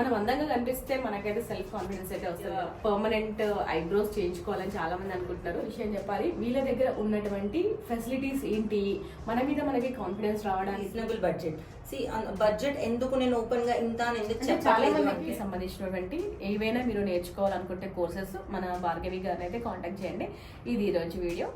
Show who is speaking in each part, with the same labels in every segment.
Speaker 1: మనం అందంగా కనిపిస్తే మనకైతే సెల్ఫ్ కాన్ఫిడెన్స్ అయితే వస్తుంది. పర్మనెంట్ ఐబ్రోస్ చేయించుకోవాలని చాలా మంది అనుకుంటున్నారు విషయం చెప్పాలి వీళ్ళ దగ్గర ఉన్నటువంటి ఫెసిలిటీస్ ఏంటి? మన మీద మనకి కాన్ఫిడెన్స్ రావడానికి
Speaker 2: రీజనబుల్ బడ్జెట్ సి బడ్జెట్ ఎందుకు నేను ఓపెన్గా ఇంత ఎందుకు
Speaker 1: చాలా మందికి
Speaker 2: అంటే?
Speaker 1: సంబంధించినటువంటి ఏవైనా మీరు నేర్చుకోవాలనుకుంటే కోర్సెస్ మన భార్గవి గారిని అయితే కాంటాక్ట్ చేయండి. ఇది ఈరోజు వీడియో.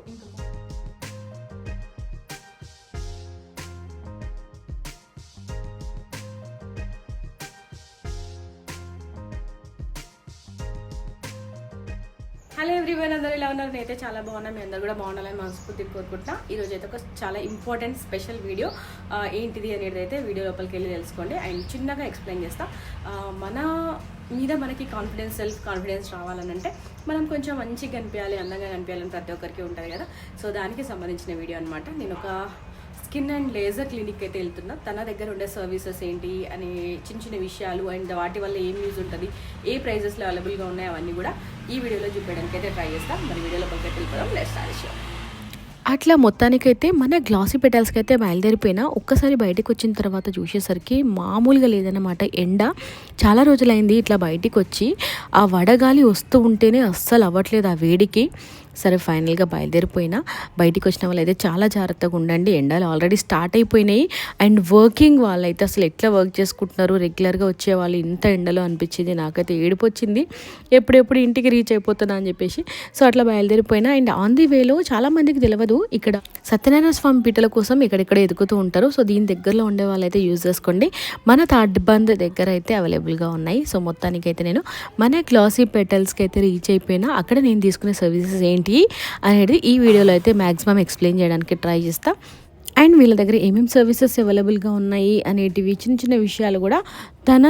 Speaker 1: హలో ఎవ్రీవన్ అందరూ ఇలా ఉన్నారు? నేనైతే చాలా బాగున్నా. మీ అందరు కూడా బాగుండాలని మనస్ఫూర్తి కోరుకుంటున్నా. ఈరోజు అయితే ఒక చాలా ఇంపార్టెంట్ స్పెషల్ వీడియో ఏంటిది అనేది అయితే వీడియో లోపలికి వెళ్ళి తెలుసుకోండి. అండ్ చిన్నగా ఎక్స్ప్లెయిన్ చేస్తా. మన మీద మనకి కాన్ఫిడెన్స్ సెల్ఫ్ కాన్ఫిడెన్స్ రావాలని అంటే మనం కొంచెం మంచిగా కనిపించాలి అందంగా కనిపించాలని ప్రతి ఒక్కరికి ఉంటుంది కదా. సో దానికి సంబంధించిన వీడియో అనమాట నేను ఒక స్కిన్ అండ్ లేజర్ క్లినిక్ అయితే వెళ్తున్నా. తన దగ్గర ఉండే సర్వీసెస్ ఏంటి అనే చిన్న చిన్న విషయాలు అండ్ వాటి వల్ల ఏం యూజ్ ఉంటుంది ఏ ప్రైజెస్లో అవైలబుల్గా ఉన్నాయి అవన్నీ కూడా ఈ వీడియోలో చూపించడానికి అయితే ట్రై చేస్తాం. మరి వీడియోలో పక్కకి వెళ్ళిపోదాం. లెట్స్ స్టార్ట్
Speaker 3: అట్లా మొత్తానికైతే మన గ్లాసీ పెటల్స్కి అయితే బయలుదేరిపోయినా ఒక్కసారి బయటకు వచ్చిన తర్వాత చూసేసరికి మామూలుగా లేదన్నమాట. ఎండ చాలా రోజులైంది ఇట్లా బయటికి వచ్చి ఆ వడగాలి వస్తూ ఉంటేనే అస్సలు అవ్వట్లేదు ఆ వేడికి. సరే ఫైనల్గా బయలుదేరిపోయినా బయటికి వచ్చిన వాళ్ళు అయితే చాలా జాగ్రత్తగా ఉండండి. ఎండలు ఆల్రెడీ స్టార్ట్ అయిపోయినాయి. అండ్ వర్కింగ్ వాళ్ళు అయితే అసలు ఎట్లా వర్క్ చేసుకుంటున్నారు? రెగ్యులర్గా వచ్చేవాళ్ళు ఇంత ఎండలో అనిపించింది నాకైతే ఏడిపోచ్చింది. ఎప్పుడెప్పుడు ఇంటికి రీచ్ అయిపోతున్నా అని చెప్పేసి. సో అట్లా బయలుదేరిపోయినా. అండ్ ఆన్ ది వేలో చాలామందికి తెలియదు ఇక్కడ సత్యనారాయణ స్వామి పీటల కోసం ఇక్కడెక్కడ ఎదుగుతూ ఉంటారు. సో దీని దగ్గరలో ఉండే వాళ్ళైతే యూజ్ చేసుకోండి. మన థర్డ్ బంద్ దగ్గర అయితే అవైలబుల్గా ఉన్నాయి. సో మొత్తానికి అయితే నేను మన గ్లాసీ పెటల్స్కి అయితే రీచ్ అయిపోయినా అక్కడ నేను తీసుకునే సర్వీసెస్ ఏంటి అనేది ఈ వీడియోలో అయితే మ్యాక్సిమం ఎక్స్ప్లెయిన్ చేయడానికి ట్రై చేస్తాను అండ్ వీళ్ళ దగ్గర ఏమేమి సర్వీసెస్ అవైలబుల్గా ఉన్నాయి అనేటివి చిన్న చిన్న విషయాలు కూడా తన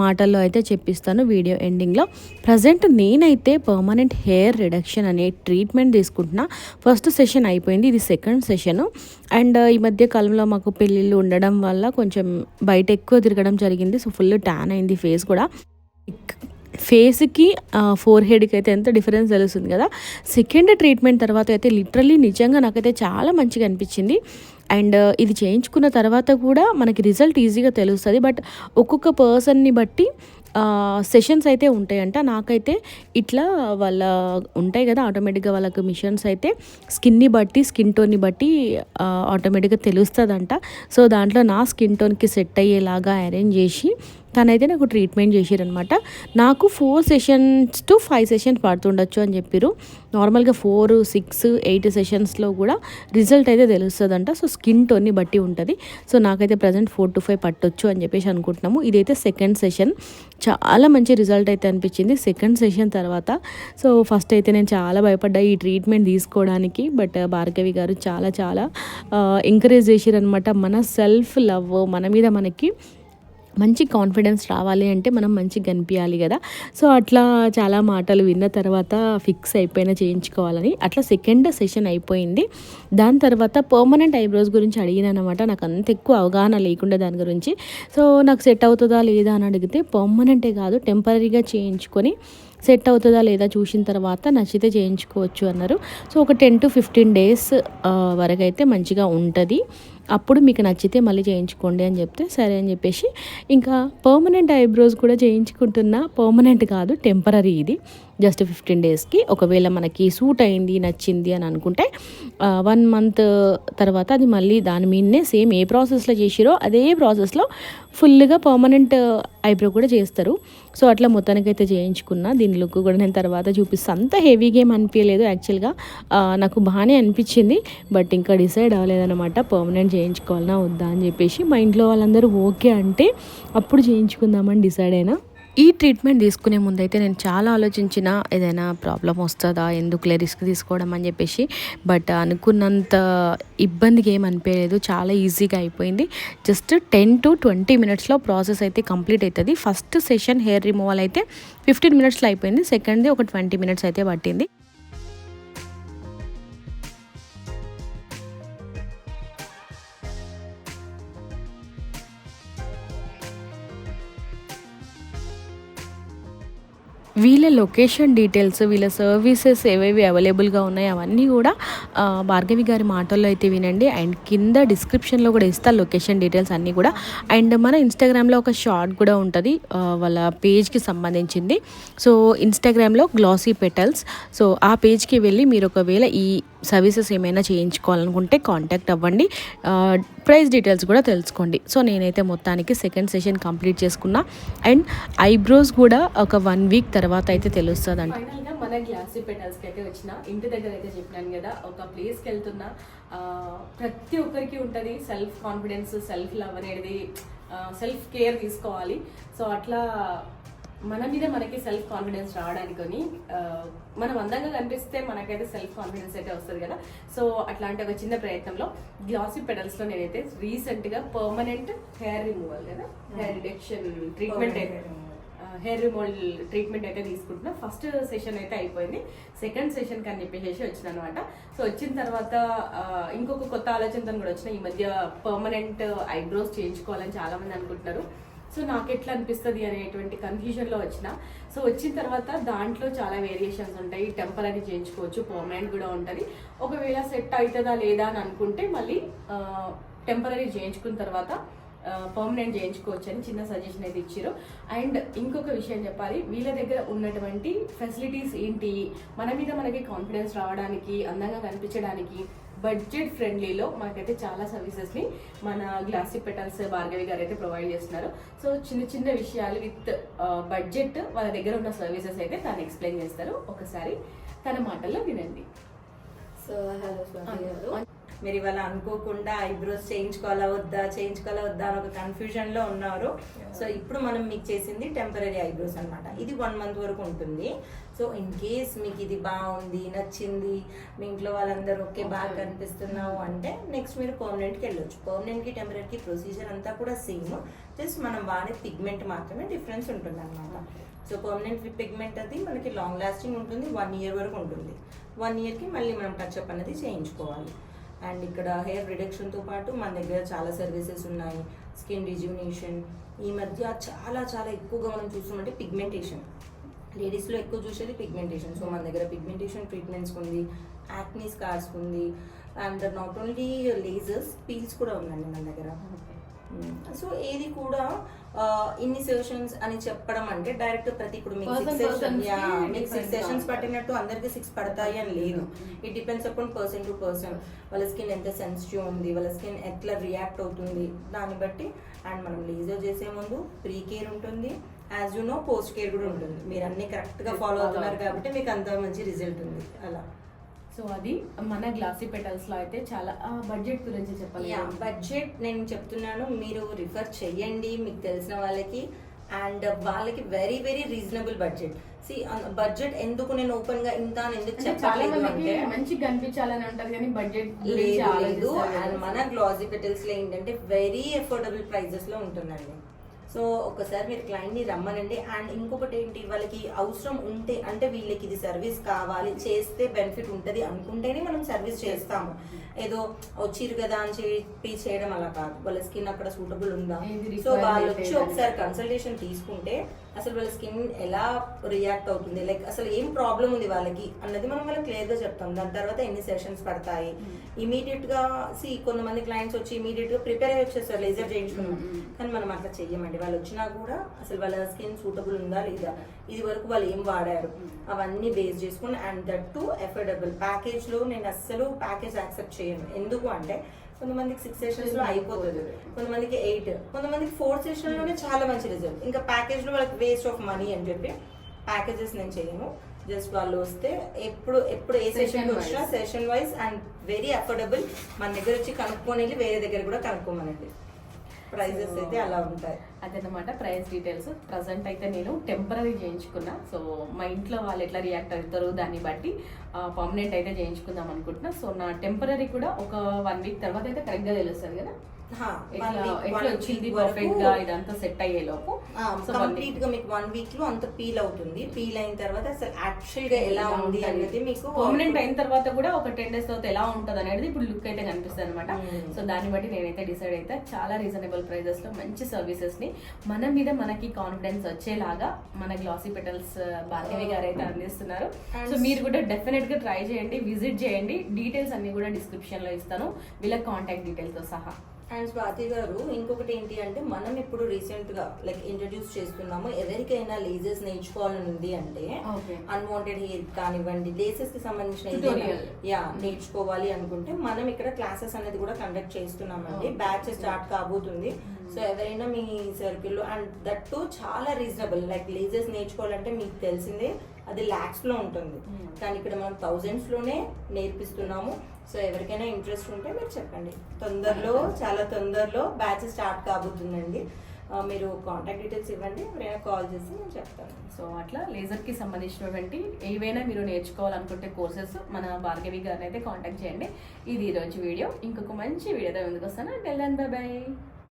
Speaker 3: మాటల్లో అయితే చెప్పిస్తాను వీడియో ఎండింగ్లో. ప్రజెంట్ నేనైతే పర్మనెంట్ హెయిర్ రిడక్షన్ అనే ట్రీట్మెంట్ తీసుకుంటున్నా. ఫస్ట్ సెషన్ అయిపోయింది ఇది సెకండ్ సెషన్. అండ్ ఈ మధ్య కాలంలో మాకు పెళ్ళిళ్ళు ఉండడం వల్ల కొంచెం బయట ఎక్కువ తిరగడం జరిగింది. సో ఫుల్ ట్యాన్ అయింది ఫేస్ కూడా. ఫేస్కి ఫోర్ హెడ్కి అయితే ఎంత డిఫరెన్స్ తెలుస్తుంది కదా. సెకండ్ ట్రీట్మెంట్ తర్వాత అయితే లిటరలీ నిజంగా నాకైతే చాలా మంచిగా అనిపించింది. అండ్ ఇది చేయించుకున్న తర్వాత కూడా మనకి రిజల్ట్ ఈజీగా తెలుస్తుంది. బట్ ఒక్కొక్క పర్సన్ని బట్టి సెషన్స్ అయితే ఉంటాయంట. నాకైతే ఇట్లా వాళ్ళ ఉంటాయి కదా ఆటోమేటిక్గా వాళ్ళకి మిషన్స్ అయితే స్కిన్ని బట్టి స్కిన్ టోన్ని బట్టి ఆటోమేటిక్గా తెలుస్తుందంట. సో దాంట్లో నా స్కిన్ టోన్కి సెట్ అయ్యేలాగా అరేంజ్ చేసి తనైతే నాకు ట్రీట్మెంట్ చేసిరనమాట నాకు four sessions to five sessions పడుతుండొచ్చు అని చెప్పారు నార్మల్గా ఫోర్ సిక్స్ ఎయిట్ సెషన్స్లో కూడా రిజల్ట్ అయితే తెలుస్తుందంట. సో స్కిన్ టోన్ని బట్టి ఉంటుంది. సో నాకైతే ప్రజెంట్ ఫోర్ టు ఫైవ్ పట్టొచ్చు అని చెప్పేసి అనుకుంటున్నాము. ఇదైతే సెకండ్ సెషన్ చాలా మంచి రిజల్ట్ అయితే అనిపించింది. సెకండ్ సెషన్ తర్వాత సో ఫస్ట్ అయితే నేను చాలా భయపడ్డా ఈ ట్రీట్మెంట్ తీసుకోవడానికి. బట్ uh, భార్గవి గారు చాలా చాలా uh, ఎంకరేజ్ చేసిరనమాట మన సెల్ఫ్ లవ్ మన మీద మనకి మంచి కాన్ఫిడెన్స్ రావాలి అంటే మనం మంచిగా కనిపించాలి కదా. సో అట్లా చాలా మాటలు విన్న తర్వాత ఫిక్స్ అయిపోయినా చేయించుకోవాలని. అట్లా సెకండ్ సెషన్ అయిపోయింది. దాని తర్వాత పర్మనెంట్ ఐబ్రోస్ గురించి అడిగిన అనమాట నాకు అంత ఎక్కువ అవగాహన లేకుండా దాని గురించి. సో నాకు సెట్ అవుతుందా లేదా అని అడిగితే పర్మనెంటే కాదు టెంపరీగా చేయించుకొని సెట్ అవుతుందా లేదా చూసిన తర్వాత నచ్చితే చేయించుకోవచ్చు అన్నారు. సో ఒక టెన్ టు ఫిఫ్టీన్ డేస్ వరకు అయితే మంచిగా ఉంటుంది. అప్పుడు మీకు నచ్చితే మళ్ళీ చేయించుకోండి అని చెప్తే సరే అని చెప్పేసి ఇంకా పర్మనెంట్ ఐబ్రోస్ కూడా చేయించుకుంటున్నా. పర్మనెంట్ కాదు టెంపరీ ఇది. జస్ట్ ఫిఫ్టీన్ డేస్కి. ఒకవేళ మనకి సూట్ అయింది నచ్చింది అని అనుకుంటే వన్ మంత్ తర్వాత అది మళ్ళీ దాని మీదనే సేమ్ ఏ ప్రాసెస్లో చేసిరో అదే ప్రాసెస్లో ఫుల్గా పర్మనెంట్ ఐబ్రో కూడా చేస్తారు. సో అట్లా మొత్తానికైతే చేయించుకున్నా. దీని లుక్ కూడా నేను తర్వాత చూపిస్తాను అంత హెవీ గేమ్ అనిపించలేదు యాక్చువల్గా. నాకు బాగానే అనిపించింది. బట్ ఇంకా డిసైడ్ అవ్వలేదన్నమాట. పర్మనెంట్ చేయించుకోవాలన్నా వద్దా అని చెప్పేసి. మా ఇంట్లో వాళ్ళందరూ ఓకే అంటే అప్పుడు చేయించుకుందామని డిసైడ్ అయినా. ఈ ట్రీట్మెంట్ తీసుకునే ముందైతే నేను చాలా ఆలోచించిన ఏదైనా ప్రాబ్లం వస్తుందా ఎందుకులే రిస్క్ తీసుకోవడం అని చెప్పేసి. బట్ అనుకున్నంత ఇబ్బందిగా ఏం అనిపించలేదు చాలా ఈజీగా అయిపోయింది. జస్ట్ టెన్ టు ట్వంటీ మినిట్స్లో ప్రాసెస్ అయితే కంప్లీట్ అవుతుంది ఫస్ట్ సెషన్ హెయిర్ రిమూవల్ అయితే ఫిఫ్టీన్ మినిట్స్లో అయిపోయింది. సెకండ్ది ఒక ట్వంటీ మినిట్స్ అయితే పట్టింది. వీళ్ళ లొకేషన్ డీటెయిల్స్ వీళ్ళ సర్వీసెస్ ఏవేవి అవైలబుల్గా ఉన్నాయో అవన్నీ కూడా భార్గవి గారి మాటల్లో అయితే వినండి. అండ్ కింద డిస్క్రిప్షన్లో కూడా ఇస్తా లొకేషన్ డీటెయిల్స్ అన్నీ కూడా. అండ్ మన ఇన్స్టాగ్రామ్లో ఒక షార్ట్ కూడా ఉంటుంది వాళ్ళ పేజ్కి సంబంధించింది. సో ఇన్స్టాగ్రామ్లో గ్లాసీ పెటల్స్ సో ఆ పేజ్కి వెళ్ళి మీరు ఒకవేళ ఈ సర్వీసెస్ ఏమైనా చేయించుకోవాలనుకుంటే కాంటాక్ట్ అవ్వండి. ప్రైస్ డీటెయిల్స్ కూడా తెలుసుకోండి. సో నేనైతే మొత్తానికి సెకండ్ సెషన్ కంప్లీట్ చేసుకున్నా. అండ్ ఐబ్రోస్ కూడా ఒక వన్ వీక్ తర్వాత అయితే తెలుస్తుంది అంట
Speaker 1: మన గ్లాసీ పెటల్స్కి అయితే వచ్చిన. ఇంటి దగ్గర అయితే చెప్పినాను కదా ఒక ప్లేస్కి వెళ్తున్న వెళ్తున్నా ప్రతి ఒక్కరికి ఉంటుంది సెల్ఫ్ కాన్ఫిడెన్స్ సెల్ఫ్ లవ్ అనేది సెల్ఫ్ కేర్ తీసుకోవాలి. సో అట్లా మన మీద మనకి సెల్ఫ్ కాన్ఫిడెన్స్ రావడానికని మనం అందంగా కనిపిస్తే మనకైతే సెల్ఫ్ కాన్ఫిడెన్స్ అయితే వస్తుంది కదా. సో అట్లాంటి ఒక చిన్న ప్రయత్నంలో గ్లాసీ పెటల్స్లో నేనైతే రీసెంట్గా పర్మనెంట్ హెయిర్ రిమూవల్ కదా హెయిర్ రిడక్షన్ ట్రీట్మెంట్ అయితే హెయిర్ రిమూవల్ ట్రీట్మెంట్ అయితే తీసుకుంటున్నా. ఫస్ట్ సెషన్ అయితే అయిపోయింది. సెకండ్ సెషన్ అని చెప్పేసి వచ్చిన అనమాట సో వచ్చిన తర్వాత ఇంకొక కొత్త ఆలోచనతో కూడా వచ్చిన ఈ మధ్య పర్మనెంట్ ఐబ్రోస్ చేయించుకోవాలని చాలా మంది అనుకుంటున్నారు. సో నాకు ఎట్లా అనిపిస్తుంది అనేటువంటి కన్ఫ్యూజన్లో వచ్చిన. సో వచ్చిన తర్వాత దాంట్లో చాలా వేరియేషన్స్ ఉంటాయి. టెంపరీ చేయించుకోవచ్చు పర్మనెంట్ కూడా ఉంటుంది. ఒకవేళ సెట్ అవుతుందా లేదా అని అనుకుంటే మళ్ళీ టెంపరీ చేయించుకున్న తర్వాత పర్మనెంట్ చేయించుకోవచ్చు అని చిన్న సజెషన్ అయితే ఇచ్చారు అండ్ ఇంకొక విషయం చెప్పాలి. వీళ్ళ దగ్గర ఉన్నటువంటి ఫెసిలిటీస్ ఏంటి? మన మీద మనకి కాన్ఫిడెన్స్ రావడానికి అందంగా కనిపించడానికి బడ్జెట్ ఫ్రెండ్లీలో మనకైతే చాలా సర్వీసెస్ని మన గ్లాసీ పెటల్స్ భార్గవి గారు అయితే ప్రొవైడ్ చేస్తున్నారు. సో చిన్న చిన్న విషయాలు విత్ బడ్జెట్ వాళ్ళ దగ్గర ఉన్న సర్వీసెస్ అయితే తను ఎక్స్ప్లెయిన్ చేస్తారు. ఒకసారి తన మాటల్లో వినండి.
Speaker 2: సో హలో మీరు ఇవాళ అనుకోకుండా ఐబ్రోస్ చేయించుకోవాలా వద్దా చేయించుకోవాలా వద్దా అని ఒక కన్ఫ్యూజన్లో ఉన్నారు. సో ఇప్పుడు మనం మీకు చేసింది టెంపరీ ఐబ్రోస్ అన్నమాట. ఇది వన్ మంత్ వరకు ఉంటుంది. సో ఇన్ కేస్ మీకు ఇది బాగుంది నచ్చింది మీ ఇంట్లో వాళ్ళందరూ ఓకే బాగా కనిపిస్తున్నావు అంటే నెక్స్ట్ మీరు పర్మనెంట్కి వెళ్ళొచ్చు. పర్మనెంట్కి టెంపరీకి ప్రొసీజర్ అంతా కూడా సేమ్ జస్ట్ మనం వాడే పిగ్మెంట్ మాత్రమే డిఫరెన్స్ ఉంటుంది అనమాట సో పర్మనెంట్ పిగ్మెంట్ అది మనకి లాంగ్ లాస్టింగ్ ఉంటుంది వన్ ఇయర్ వరకు ఉంటుంది. వన్ ఇయర్కి మళ్ళీ మనం టచ్అప్ అనేది చేయించుకోవాలి. అండ్ ఇక్కడ హెయిర్ రిడక్షన్తో పాటు మన దగ్గర చాలా సర్వీసెస్ ఉన్నాయి. స్కిన్ రిజ్యూనేషన్ ఈ మధ్య చాలా చాలా ఎక్కువగా మనం చూస్తున్నామంటే పిగ్మెంటేషన్. లేడీస్లో ఎక్కువ చూసేది పిగ్మెంటేషన్. సో మన దగ్గర పిగ్మెంటేషన్ ట్రీట్మెంట్స్ ఉంది యాక్నీ స్కార్స్ ఉంది. And not only lasers peels కూడా ఉందండి మన దగ్గర. సో ఏది కూడా ఇన్ని సెషన్స్ అని చెప్పడం అంటే డైరెక్ట్ ప్రతి ఇప్పుడు మీకు సిక్స్ సెషన్
Speaker 1: persons కి
Speaker 2: మీకు సిక్స్ సెషన్స్. పట్టినట్టు అందరికి సిక్స్ పడతాయి అని లేదు. It depends upon person to person వాళ్ళ స్కిన్ ఎంత సెన్సిటివ్ ఉంది వాళ్ళ స్కిన్ ఎట్లా రియాక్ట్ అవుతుంది దాన్ని బట్టి. అండ్ మనం లేజర్ చేసే ముందు ప్రీ కేర్ ఉంటుంది. As you know post care కూడా ఉంటుంది. మీరు అన్ని కరెక్ట్గా ఫాలో అవుతున్నారు కాబట్టి మీకు అంత మంచి రిజల్ట్ ఉంది. అలా.
Speaker 1: సో అది మన గ్లాసీ పెటల్స్లో అయితే చాలా బడ్జెట్ గురించి చెప్పాలి.
Speaker 2: బడ్జెట్ నేను చెప్తున్నాను. మీరు రిఫర్ చెయ్యండి మీకు తెలిసిన వాళ్ళకి. అండ్ వాళ్ళకి very very reasonable budget. See budget ఎందుకు నేను ఓపెన్గా ఇంత ఎందుకు
Speaker 1: అంటే మంచి కనిపించాలని అంటారు కానీ బడ్జెట్
Speaker 2: లేదు లేదు. అండ్ మన గ్లాసీ పెటల్స్లో ఏంటంటే వెరీ అఫోర్డబుల్ ప్రైజెస్లో ఉంటుందండి. సో ఒకసారి మీరు క్లయింట్ని రమ్మనండి. అండ్ ఇంకొకటి ఏంటి వాళ్ళకి అవసరం ఉంటే అంటే వీళ్ళకి ఇది సర్వీస్ కావాలి చేస్తే బెనిఫిట్ ఉంటుంది అనుకుంటేనే మనం సర్వీస్ చేస్తాము. ఏదో వచ్చిరు కదా అని చెప్పి చేయడం అలా కాదు. వాళ్ళ స్కిన్ అక్కడ సూటబుల్ ఉందా? సో వాళ్ళు వచ్చి. ఒకసారి కన్సల్టేషన్ తీసుకుంటే అసలు వాళ్ళ స్కిన్ ఎలా రియాక్ట్ అవుతుంది? లైక్ అసలు ఏం ప్రాబ్లం ఉంది వాళ్ళకి? అన్నది మనం వాళ్ళకి క్లియర్గా చెప్తాం. దాని తర్వాత ఎన్ని సెషన్స్ పడతాయి? ఇమీడియట్గా సి కొంతమంది క్లయింట్స్ వచ్చి ఇమీడియట్గా ప్రిపేర్ అయ్యి వచ్చేస్తారు లేజర్ చేయించుకున్నాం. కానీ మనం అట్లా చెయ్యమండి. వాళ్ళు వచ్చినా కూడా అసలు వాళ్ళ స్కిన్ సూటబుల్ ఉందా లేదా? ఇది వరకు వాళ్ళు ఏం వాడారు? అవన్నీ బేస్ చేసుకుని అండ్ దట్ టు ఎఫోర్డబుల్. ప్యాకేజ్లో నేను అస్సలు ప్యాకేజ్ యాక్సెప్ట్ చేయను. ఎందుకు అంటే కొంతమందికి సిక్స్ సెషన్స్లో అయిపోతుంది. కొంతమందికి ఎయిట్ కొంతమందికి ఫోర్ సెషన్లోనే చాలా మంచి రిజల్ట్ ఇంకా ప్యాకేజ్లో వాళ్ళకి వేస్ట్ ఆఫ్ మనీ అని చెప్పి ప్యాకేజెస్ నేను చేయను. జస్ట్ వాళ్ళు వస్తే ఎప్పుడు ఎప్పుడు ఏ సెషన్ వచ్చినా. Session wise and very affordable మన దగ్గర వచ్చి కనుక్కొని వేరే దగ్గర కూడా కనుక్కోమనండి. ప్రైజెస్ అయితే అలా ఉంటాయి.
Speaker 1: అదనమాట ప్రైస్ డీటెయిల్స్. ప్రజెంట్ అయితే నేను టెంపరీ చేయించుకున్నా. సో మా ఇంట్లో వాళ్ళు ఎట్లా రియాక్ట్ అవుతారు దాన్ని బట్టి పర్మనెంట్ అయితే చేయించుకుందాం అనుకుంటున్నా. సో నా టెంపరీ కూడా ఒక వన్ వీక్ తర్వాత అయితే కరెక్ట్గా తెలుస్తుంది కదా.
Speaker 2: కంప్లీట్గా మీకు వన్ వీక్లో అంత పీల్ అవుతుంది. పీల్ అయిన తర్వాత అసలు యాక్చువల్గా ఎలా ఉంది అనేది మీకు
Speaker 1: పర్మనెంట్ అయిన తర్వాత కూడా ఒక టెన్ డేస్ తర్వాత ఎలా ఉంటది అనేది ఇప్పుడు లుక్ అయితే కనిపిస్తుంది అనమాట
Speaker 2: Hmm.
Speaker 1: సో దాన్ని బట్టి నేనైతే డిసైడ్ అయితే చాలా రీజనబుల్ ప్రైజెస్లో మంచి సర్వీసెస్ని మన మీద మనకి కాన్ఫిడెన్స్ వచ్చేలాగా మన గ్లాసీ పెటల్స్ భార్గవి గారు అయితే అందిస్తున్నారు. సో మీరు కూడా డెఫినెట్గా ట్రై చేయండి విజిట్ చేయండి. డీటెయిల్స్ అన్ని కూడా డిస్క్రిప్షన్లో ఇస్తాను. వీళ్ళ కాంటాక్ట్ డీటెయిల్స్తో సహా.
Speaker 2: అండ్ స్వాతి గారు ఇంకొకటి ఏంటి అంటే మనం ఇప్పుడు రీసెంట్గా లైక్ ఇంట్రడ్యూస్ చేస్తున్నాము ఎవరికైనా లేజెస్ నేర్చుకోవాలని ఉంది అంటే. అన్వాంటెడ్ హెయిర్ కానివ్వండి లేసెస్కి సంబంధించిన. యా నేర్చుకోవాలి అనుకుంటే మనం ఇక్కడ క్లాసెస్ అనేది కూడా కండక్ట్ చేస్తున్నామండి. బ్యాచ్ స్టార్ట్ కాబోతుంది సో ఎవరైనా మీ సర్కిల్లో అండ్ దట్ టు చాలా రీజనబుల్ లైక్ లేజెస్ నేర్చుకోవాలంటే మీకు తెలిసిందే అది లాక్స్లో ఉంటుంది.
Speaker 1: Hmm.
Speaker 2: కానీ ఇక్కడ మనం థౌజండ్స్లోనే నేర్పిస్తున్నాము. సో ఎవరికైనా ఇంట్రెస్ట్ ఉంటే మీరు చెప్పండి. తొందరలో చాలా తొందరలో బ్యాచ్ స్టార్ట్ కాబోతుందండి. మీరు కాంటాక్ట్ డీటెయిల్స్ ఇవ్వండి. ఎవరైనా కాల్ చేసి నేను చెప్తాను.
Speaker 1: సో అట్లా లేజర్కి సంబంధించినటువంటి ఏవైనా మీరు నేర్చుకోవాలనుకుంటే కోర్సెస్ మన భార్గవి గారిని అయితే కాంటాక్ట్ చేయండి. ఇది ఈరోజు వీడియో. ఇంకొక మంచి వీడియోతో ముందుకు వస్తాను. By by